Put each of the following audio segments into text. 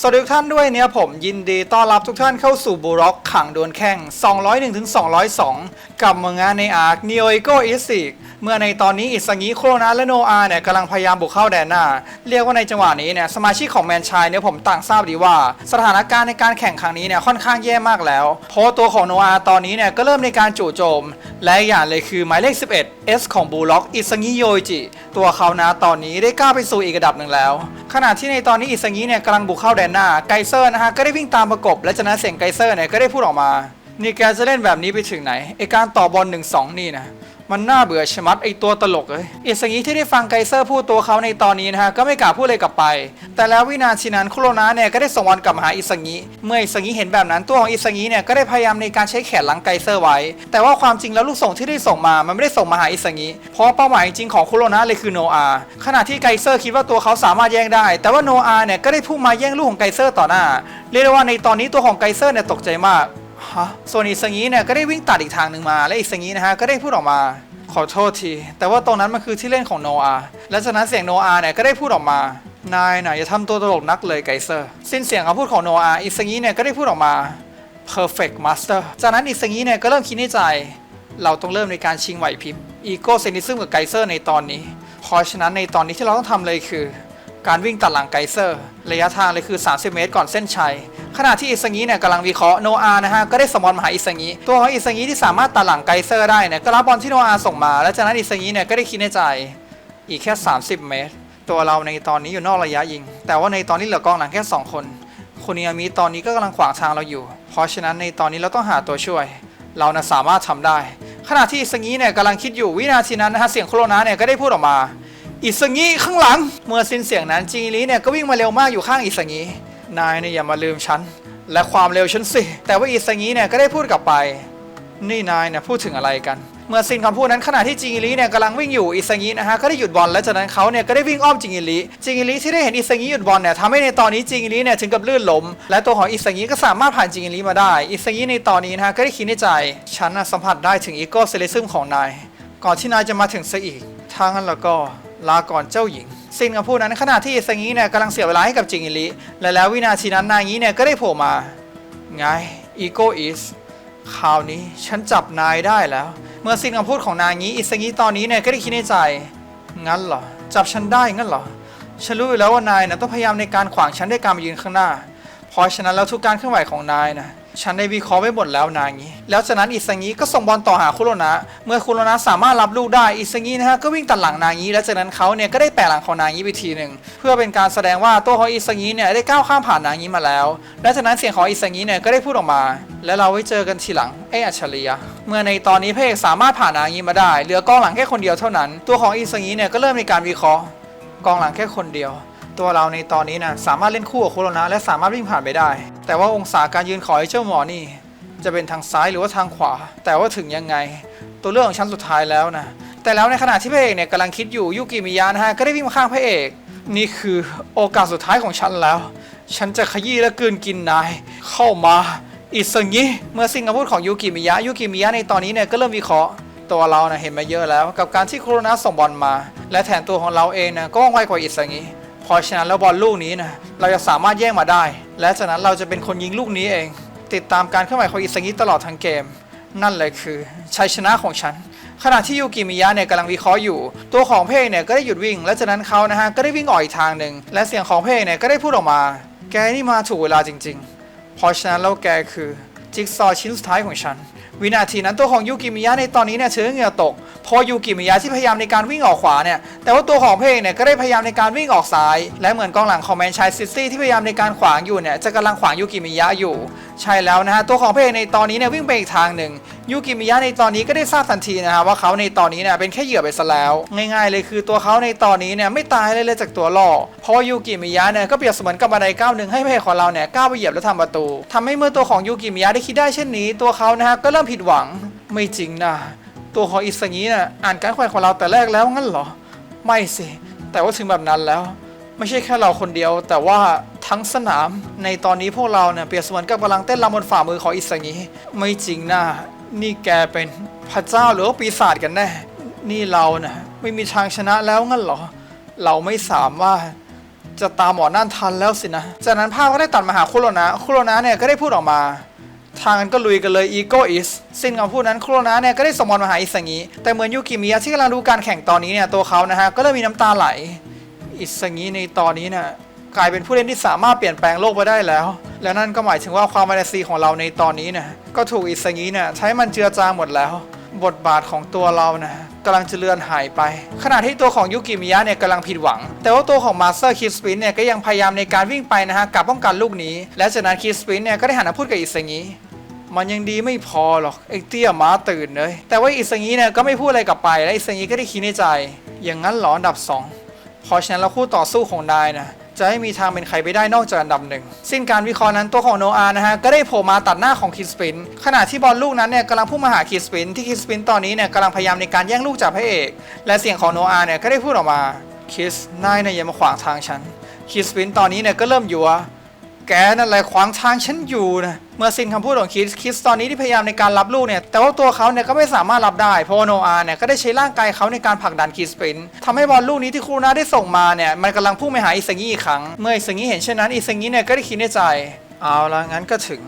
สวัสดีทุกท่านด้วยเนี่ยผมยินดีต้อนรับทุกท่านเข้าสู่บูร็อกขังดวลแข่ง 201ถึง202 กับเมืองงานในอาร์ค Neo Ego i s i c เมื่อในตอนนี้อิสงิโครนาและโนอาเนี่ยกำลังพยายามบุกเข้าแดนหน้า เรียกว่าในจังหวะนี้เนี่ยสมาชิกของแมนชายเนี่ยผมต่างทราบดีว่า สถานการณ์ในการแข่งครั้งนี้เนี่ยค่อนข้างแย่มากแล้ว เพราะตัวของโนอาตอนนี้เนี่ยก็เริ่มในการจู่โจม และอย่างเลยคือหมายเลข 11 S ของบูล็อกอิสงิโยจิ ตัวเขานะตอนนี้ได้ก้าวไปสู่อีกระดับหนึ่งแล้ว ขณะที่ในตอนนี้อิสงิเนี่ยกำลังบุกเข้าแดนหน้าไกเซอร์นะฮะก็ได้วิ่งตามประกบ และจากนั้นเสียงไกเซอร์เนี่ยก็ได้พูดออกมา นี่แกจะเล่นแบบนี้ไปถึงไหนไอการต่อบอลหนึ่งสองนี่นะ มันน่าเบื่อชะมัดไอตัวตลกเลยอิสงิที่ได้ฟังไกเซอร์พูดตัวเขาในตอนนี้นะฮะก็ไม่กล้าพูดเลยกลับไป แต่แล้ววินาทีนั้นคุโรนะเนี่ยก็ได้ส่งบอลกลับมาหาอิสงิเมื่ออิสงิเห็นแบบนั้นตัวของอิสงิเนี่ยก็ได้พยายามในการใช้แขนหลังไกเซอร์ไว้ แต่ว่าความจริงแล้วลูกส่งที่ได้ส่งมามันไม่ได้ส่งมาหาอิสงิเพราะเป้าหมายจริงของคุโรนะเลยคือโนอาขณะที่ไกเซอร์คิดว่าตัวเขาสามารถแย่งได้ แต่ว่าโนอาเนี่ยก็ได้พุ่งมาแย่งลูกของไกเซอร์ต่อหน้าเรียกได้ว่าในตอนนี้ตัวของไกเซอร์เนี่ยตกใจมากฮะส่วนอิสงีเนี่ยก็ได้วิ่งตัดอีกทางหนึ่งมา และอิสงีนะฮะก็ได้พูดออกมา ขอโทษที แต่ว่าตรงนั้นมันคือที่เล่นของโนอาและจากนั้นเสียงโนอาเนี่ยก็ได้พูดออกมานายน่ะอย่าทำตัวตลกนักเลยไกเซอร์ สิ้นเสียงคำพูดของโนอาอิสงีเนี่ยก็ได้พูดออกมา perfect master จากนั้นอิสงีเนี่ยก็เริ่มคิดในใจ เราต้องเริ่มในการชิงไหวพริบอีโก้เซนิซึมกับไกเซอร์ในตอนนี้เพราะฉะนั้นในตอนนี้ที่เราต้องทำเลยคือ การวิ่งตัดหลังไกเซอร์ ระยะทางเลยคือ 30 เมตรก่อนเส้นชัย ขณะที่อิสงีเนี่ยกำลังวิเคราะห์โนอานะฮะก็ได้สมบอลมาหาอิสงีตัวของอิสงีที่สามารถตัดหลังไกเซอร์ได้เนี่ยก็รับบอลที่โนอาส่งมา แล้วจากนั้นอิสงีเนี่ยก็ได้คิดในใจอีกแค่ 30 เมตร ตัวเราในตอนนี้อยู่นอกระยะยิง แต่ว่าในตอนนี้เหลือกองหลังแค่ 2 คนคุณยามิตอนนี้ก็กำลังขวางทางเราอยู่ เพราะฉะนั้นในตอนนี้เราต้องหาตัวช่วย เรานะสามารถทำได้ ขณะที่อิสงีเนี่ยกำลังคิดอยู่วินาทีนั้นนะฮะเสียงโครนาเนี่ยก็ได้พูดออกมาอิสงีข้างหลัง เมื่อสิ้นเสียงนั้นจิงลีเนี่ยก็วิ่งมาเร็วมากอยู่ข้างอิสงี นายเนี่ยอย่ามาลืมฉัน และความเร็วฉันสิ แต่ว่าอิสงีเนี่ยก็ได้พูดกลับไป นี่นายเนี่ยพูดถึงอะไรกัน เมื่อสิ้นคำพูดนั้นขณะที่จิงอิลีเนี่ยกำลังวิ่งอยู่อิสงีนะฮะก็ได้หยุดบอลและจากนั้นเขาเนี่ยก็ได้วิ่งอ้อมจิงอิลีจิงอิลีที่ได้เห็นอิสงีหยุดบอลเนี่ยทำให้ในตอนนี้จิงอิลีเนี่ยถึงกับลื่นล้มและตัวของอิสงีก็สามารถผ่านจิงอิลีมาได้อิสงีในตอนนี้นะฮะก็ได้คิดในใจฉันน่ะสัมผัสได้ถึงอีโก้เซเลซึมของนาย ก่อนที่นายจะมาถึงซะอีกถ้างั้นแล้วก็ลาก่อนเจ้าหญิง สิ้นคำพูดนั้นขณะที่อิสงีเนี่ยกำลังเสียเวลาให้กับจิงอิลิและแล้ววินาทีนั้นนายงี้เนี่ยก็ได้โผล่มา ไงอีโกอิสคราวนี้ฉันจับนายได้แล้ว เมื่อสิ้นคำพูดของนายงี้อิสงีตอนนี้เนี่ยก็ได้คิดในใจ งั้นเหรอ จับฉันได้งั้นเหรอฉันรู้อยู่แล้วว่านายนะต้องพยายามในการขวางฉันด้วยการมายืนข้างหน้า เพราะฉะนั้นแล้วทุกการเคลื่อนไหวของนายนะ ฉันได้วิเคราะห์ไว้หมดแล้วนายงี้ แล้วจากนั้นอิสงีก็ส่งบอลต่อหาคุโรนะ เมื่อคุโรนะสามารถรับลูกได้อิสงีนะฮะก็วิ่งตัดหลังนางี้ และจากนั้นเขาเนี่ยก็ได้แปะหลังของนางี้ไปทีหนึ่งเพื่อเป็นการแสดงว่าตัวของอิสงีเนี่ยได้ก้าวข้ามผ่านนางี้มาแล้ว และจากนั้นเสียงของอิสงีเนี่ยก็ได้พูดออกมา และเราไว้เจอกันทีหลังไอ้อัจฉริยะเมื่อในตอนนี้พระเอกสามารถผ่านนางี้มาได้เหลือกองหลังแค่คนเดียวเท่านั้น ตัวของอิสงีเนี่ยก็เริ่มในการวิเคราะห์กองหลังแค่คนเดียว ตัวเราในตอนนี้นะสามารถเล่นคู่กับโคโรนะและสามารถวิ่งผ่านไปได้ แต่ว่าองศาการยืนของไอ้เจ้าหมอนี่ จะเป็นทางซ้ายหรือว่าทางขวา แต่ว่าถึงยังไง ตัวเลือกของฉันสุดท้ายแล้วนะแต่แล้วในขณะที่พระเอกเนี่ยกำลังคิดอยู่ยุกิมิยะนะฮะก็ได้วิ่งมาข้างพระเอก นี่คือโอกาสสุดท้ายของฉันแล้ว ฉันจะขยี้และกืนกินนาย เข้ามาอิสงิเมื่อสิ่งคำพูดของยุกิมิยะยุกิมิยะในตอนนี้เนี่ยก็เริ่มวิเคราะห์ตัวเรานะเห็นมาเยอะแล้ว กับการที่โคโรนาส่งบอลมา และแถมตัวของเราเองนะก็ว่องไวกว่าอิสงิ พราะฉะนั้นแล้วบอลลูกนี้นะเราจะสามารถแย่งมาได้ และจากนั้นเราจะเป็นคนยิงลูกนี้เอง ติดตามการเคลื่อนไหวของอิสงิตลอดทั้งเกม นั่นเลยคือชัยชนะของฉันขณะที่ยูกิมิยะเนี่ยกำลังวิเคราะห์อยู่ ตัวของเพกเนี่ยก็ได้หยุดวิ่ง และจากนั้นเขานะฮะก็ได้วิ่งออกอีกทางหนึ่ง และเสียงของเพกเนี่ยก็ได้พูดออกมา แกนี่มาถูกเวลาจริง ๆ เพราะฉะนั้นแล้วแกคือ จิ๊กซอว์ชิ้นสุดท้ายของฉัน วินาทีนั้นตัวของยูกิมิยะในตอนนี้เนี่ยเชื้อเหงื่อตกพอยูกิมิยะที่พยายามในการวิ่งออกขวาเนี่ยแต่ว่าตัวของเพกเนี่ยก็ได้พยายามในการวิ่งออกซ้าย และเหมือนกองหลังของแมนชัยซิตี้ที่พยายามในการขวางอยู่เนี่ยจะกำลังขวางยูกิมิยะอยู่ ใช่แล้วนะฮะตัวของเพกในตอนนี้เนี่ยวิ่งไปอีกทางหนึ่ง ยูกิมิยะในตอนนี้ก็ได้ทราบทันทีนะฮะว่าเขาในตอนนี้เนี่ยเป็นแค่เหยื่อไปซะแล้ว ง่ายๆเลยคือตัวเขาในตอนนี้เนี่ยไม่ตายเลยเลยจากตัวล่อเพราะว่ายูกิมิยะเนี่ยก็เปรียบเสมือนกับบันไดก้าวหนึ่งให้พระเอกของเราเนี่ยก้าวไปเหยียบและทำประตูทำให้เมื่อตัวของยูกิมิยะได้คิดได้เช่นนี้ ตัวเขานะฮะก็เริ่มผิดหวังไม่จริงนะตัวของอิสงีน่ะอ่านการแขวนของเราแต่แรกแล้วงั้นเหรอ ไม่สิ แต่ว่าถึงแบบนั้นแล้ว ไม่ใช่แค่เราคนเดียว แต่ว่าทั้งสนามในตอนนี้พวกเราเนี่ยเปรียบเสมือนกับกำลังเต้นรำบนฝ่ามือของอิสงีไม่จริงนะ นี่แกเป็นพระเจ้าหรือว่าปีศาจกันแน่ นี่เรานะ่ะไม่มีทางชนะแล้วงั้นเหรอ เราไม่สามารถจะตามหมอนั่นทันแล้วสินะ จากนั้นภาพก็ได้ตัดมาหาคุโรนะคุโรนะเนี่ยก็ได้พูดออกมา ทางกันก็ลุยกันเลย Ego is สิ้นคำพูดนั้นคุโรนะเนี่ยก็ได้ส่งบอลมาหาอิสังิแต่เหมือนยูกิมิยะที่กำลังดูการแข่งตอนนี้เนี่ยตัวเขานะฮะก็เริ่มมีน้ำตาไหล อิสังิในตอนนี้เนี่ย กลายเป็นผู้เล่นที่สามารถเปลี่ยนแปลงโลกไปได้แล้ว และนั่นก็หมายถึงว่าความมาเลซีของเราในตอนนี้นี่ยก็ถูกอิสงิเนี่ยใช้มันเจือจางหมดแล้ว บทบาทของตัวเรานะกำลังจะเลือนหายไป ขณะที่ตัวของยุกิมิยะเนี่ยกำลังผิดหวัง แต่ว่าตัวของมาสเตอร์คิสปินเนี่ยก็ยังพยายามในการวิ่งไปนะฮะกับป้องกันลูกนี้ และจากนั้นคิสปินเนี่ยก็ได้หันมาพูดกับอิสงิมันยังดีไม่พอหรอกไอ้เตี้ยม้าตื่นเลยแต่ว่าอิสงีเนี่ยก็ไม่พูดอะไรกลับไปและอิสงีก็ได้คิดในใจ อย่างนั้นหรออันดับสองเพราะฉะนั้นเราคู่ต่อสู้ของนายนะ จะไม่มีทางเป็นใครไปได้นอกจากอันดับหนึ่ง สิ้นการวิเคราะห์นั้นตัวของโนอาห์นะฮะก็ได้โผล่มาตัดหน้าของคิสปิน ขณะที่บอลลูกนั้นเนี่ยกำลังพุ่งมาหาคิสปิน ที่คิสปินตอนนี้เนี่ยกำลังพยายามในการแย่งลูกจากพระเอก และเสียงของโนอาห์เนี่ยก็ได้พูดออกมาคิสนายเนี่ยอย่ามาขวางทางฉันคิสปินตอนนี้เนี่ยก็เริ่มอยู่วแกนั่นแหละขวางทางฉันอยู่นะ เมื่อสิ้นคำพูดของคิสคิสตอนนี้ที่พยายามในการรับลูกเนี่ยแต่ว่าตัวเขาเนี่ยก็ไม่สามารถรับได้เพราะโนอาห์เนี่ยก็ได้ใช้ร่างกายเขาในการผลักดันคิสเป็นทำให้บอลลูกนี้ที่ครูนาได้ส่งมาเนี่ยมันกำลังพุ่งไปหาอิสงิอีกครั้ง เมื่ออิสงิเห็นเช่นนั้นอิสงิเนี่ยก็ได้คิดในใจ เอาละงั้นก็ถึง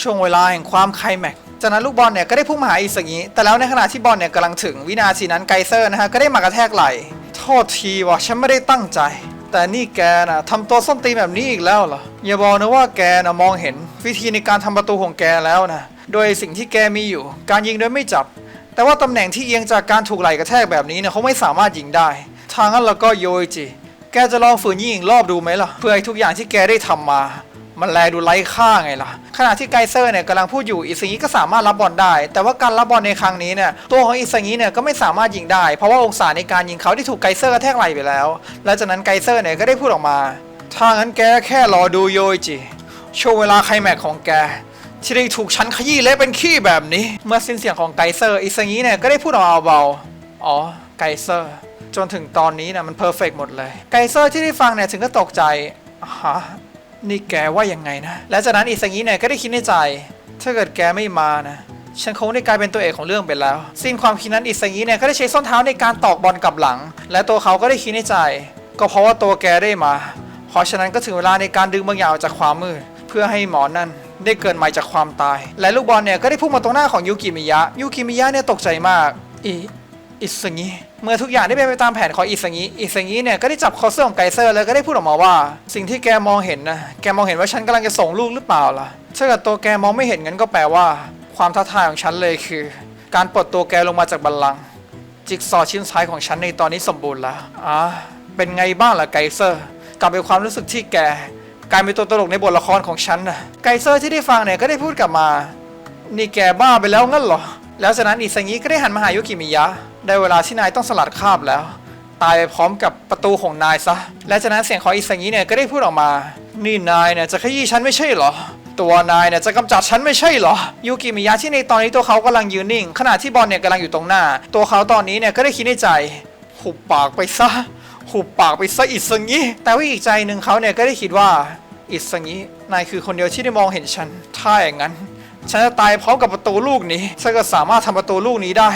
ช่วงเวลาแห่งความไคลแม็กจากนั้นลูกบอลเนี่ยก็ได้พุ่งมาหาอิสงิแต่แล้วในขณะที่บอลเนี่ยกำลังถึงวินาทีนั้นไกเซอร์นะฮะก็ได้มากระแทกไหล่โทษทีว่ะฉันไม่ได้ตั้งใจ แต่นี่แกนะทำตัวส้นตีนแบบนี้อีกแล้วเหรออย่าบอกนะว่าแกนะมองเห็นวิธีในการทำประตูของแกแล้วนะโดยสิ่งที่แกมีอยู่ การยิงโดยไม่จับ แต่ว่าตำแหน่งที่เอียงจากการถูกไหลกระแทกแบบนี้เนี่ยเขาไม่สามารถยิงได้ทางนั้นเราก็โยจิแกจะลองฝืนยิงอีกรอบดูไหมล่ะ เพื่อให้ทุกอย่างที่แกได้ทำมา มันแลดูไร้ค่าไงล่ะ ขณะที่ไกเซอร์เนี่ยกำลังพูดอยู่อิสงิก็สามารถรับบอลได้ แต่ว่าการรับบอลในครั้งนี้เนี่ยตัวของอิสงิเนี่ยก็ไม่สามารถยิงได้ เพราะว่าองศาในการยิงเขาที่ถูกไกเซอร์กระแทกไหลไปแล้ว และจากนั้นไกเซอร์เนี่ยก็ได้พูดออกมาถ้างั้นแกแค่รอดูโยอิจิช่วงเวลาไคลแม็กของแกที่ได้ถูกฉันขยี้เละเป็นขี้แบบนี้ เมื่อสิ้นเสียงของไกเซอร์อิสงิเนี่ยก็ได้พูดออกมาเบาๆอ๋อไกเซอร์จนถึงตอนนี้นะมันเพอร์เฟกหมดเลย ไกเซอร์ที่ได้ฟังเนี่ยถึงก็ตกใจฮะ นี่แกว่ายังไงนะ และจากนั้นอิสงิเนี่ยก็ได้คิดในใจ ถ้าเกิดแกไม่มานะฉันคงได้กลายเป็นตัวเอกของเรื่องไปแล้ว สิ้นความคิดนั้นอิสงิเนี่ยก็ได้ใช้ส้นเท้าในการตอกบอลกลับหลัง และตัวเขาก็ได้คิดในใจ ก็เพราะว่าตัวแกได้มา เพราะฉะนั้นก็ถึงเวลาในการดึงบางอย่างออกจากความมืดเพื่อให้หมอนั่นได้เกิดใหม่จากความตาย และลูกบอลเนี่ยก็ได้พุ่งมาตรงหน้าของยูกิมิยะ ยูกิมิยะเนี่ยตกใจมากอิ อิสงิเมื่อทุกอย่างได้เป็นไปตามแผนของอิสงิอิสงิเนี่ยก็ได้จับคอเสื้อของไกเซอร์แล้วก็ได้พูดออกมาว่า สิ่งที่แกมองเห็นนะแกมองเห็นว่าฉันกำลังจะส่งลูกหรือเปล่าล่ะถ้าเกิดตัวแกมองไม่เห็นงั้นก็แปลว่า ความท้าทายของฉันเลยคือ การปลดตัวแกลงมาจากบัลลังก์จิ๊กซอชิ้นท้ายของฉันในตอนนี้สมบูรณ์แล้วอ่าเป็นไงบ้างล่ะไกเซอร์กลับไปความรู้สึกที่แกกลายเป็นตัวตลกในบทละครของฉันนะไกเซอร์ที่ได้ฟังเนี่ยก็ได้พูดกลับมา นี่แกบ้าไปแล้วงั้นเหรอ แล้วจากนั้นอิสงิก็ได้หันมาหายุกิมิยะ ได้เวลาที่นายต้องสลัดคาบแล้ว ตายไปพร้อมกับประตูของนายซะ และจากนั้นเสียงของอิสงิเนี่ยก็ได้พูดออกมา นี่นายเนี่ยจะขยี้ฉันไม่ใช่เหรอ ตัวนายเนี่ยจะกำจัดฉันไม่ใช่เหรอ ยูกิมิยะที่ในตอนนี้ตัวเขากำลังยืนนิ่ง ขณะที่บอลเนี่ยกำลังอยู่ตรงหน้า ตัวเขาตอนนี้เนี่ยก็ได้คิดในใจหุบปากไปซะหุบปากไปซะอิสงิแต่ว่าอีกใจหนึ่งเขาเนี่ยก็ได้คิดว่าอิสงินายคือคนเดียวที่ได้มองเห็นฉัน ถ้าอย่างนั้น ฉันจะตายพร้อมกับประตูลูกนี้ฉันก็สามารถทำประตูลูกนี้ได้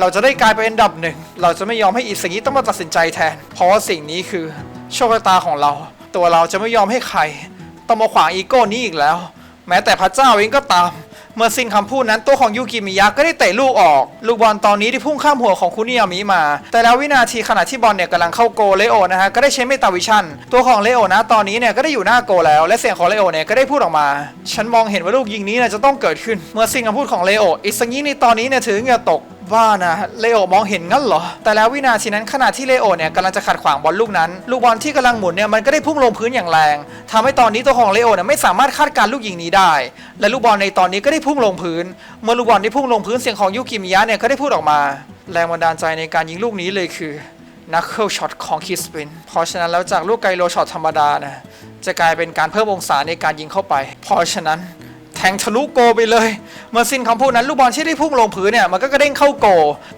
เราจะได้กลายเป็นอันดับหนึ่ง เราจะไม่ยอมให้อิสงิต้องมาตัดสินใจแทน เพราะว่าสิ่งนี้คือโชคชะตาของเรา ตัวเราจะไม่ยอมให้ใคร ต้องมาขวางอีโก้นี้อีกแล้ว แม้แต่พระเจ้าเองก็ตาม เมื่อสิ้นคำพูดนั้นตัวของยูกิมิยะก็ได้เตะลูกออก ลูกบอลตอนนี้ที่พุ่งข้ามหัวของคุนิยามิมา แต่แล้ววินาทีขณะที่บอลเนี่ยกำลังเข้าโกเลโอนะฮะก็ได้ใช้เมตาวิชั่นตัวของเลโอนะตอนนี้เนี่ยก็ได้อยู่หน้าโกแล้ว และเสียงของเลโอเนี่ยก็ได้พูดออกมา ฉันมองเห็นว่าลูกยิงนี้เนี่ยจะต้องเกิดขึ้น เมื่อสิ้นคำพูดของเลโออิสงิในตอนนี้เนี่ยถือเหงื่อตก ว่านะเลโอมองเห็นงั้นเหรอ แต่แล้ววินาทีนั้นขณะที่เลโอเนี่ยกำลังจะขัดขวางบอลลูกนั้น ลูกบอลที่กำลังหมุนเนี่ยมันก็ได้พุ่งลงพื้นอย่างแรงทำให้ตอนนี้ตัวของเลโอเนี่ยไม่สามารถคาดการลูกยิงนี้ได้ และลูกบอลในตอนนี้ก็ได้พุ่งลงพื้น เมื่อลูกบอลได้พุ่งลงพื้นเสียงของยูกิมิยะเนี่ยก็ได้พูดออกมา แรงบันดาลใจในการยิงลูกนี้เลยคือนักเคิลช็อตของคิสปิน เพราะฉะนั้นแล้วจากลูกไกโลช็อตธรรมดานะจะกลายเป็นการเพิ่มองศาในการยิงเข้าไป เพราะฉะนั้น งทะลุโกไปเลย เมื่อสิ้นคำพูดนั้นลูกบอลที่ได้พุ่งลงพื้นเนี่ยมันก็กระเด้งเข้าโก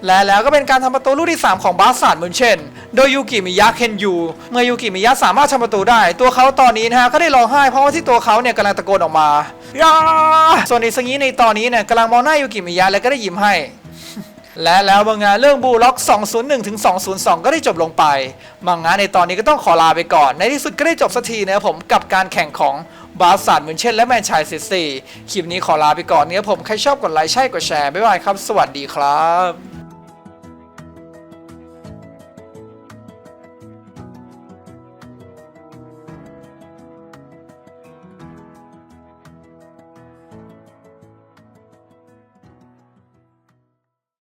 และแล้วก็เป็นการทำประตูลูกที่ 3 ของบาสซาดเหมือนเช่น โดยยูกิมิยะเคนยูเมื่อยูกิมิยะสามารถทำประตูได้ ตัวเขาตอนนี้นะฮะก็ได้ร้องไห้เพราะว่าที่ตัวเขาเนี่ยกำลังตะโกนออกมายาส่วนอิสงิในตอนนี้เนี่ยกำลังมองหน้ายูกิมิยะและก็ได้ยิ้มให้และแล้วมังงะเรื่องบูล็อก 201 ถึง 202 ก็ได้จบลงไปมังงะในตอนนี้ก็ต้องขอลาไปก่อน ในที่สุดก็ได้จบสักทีนะผมกับการแข่งของ บาสาดมุนเช่นและแมนชายซิตี้คลิปนี้ขอลาไปก่อนเนี้ยผมใครชอบกดไลค์ใช่กดแชร์บ๊ายบายครับ สวัสดีครับ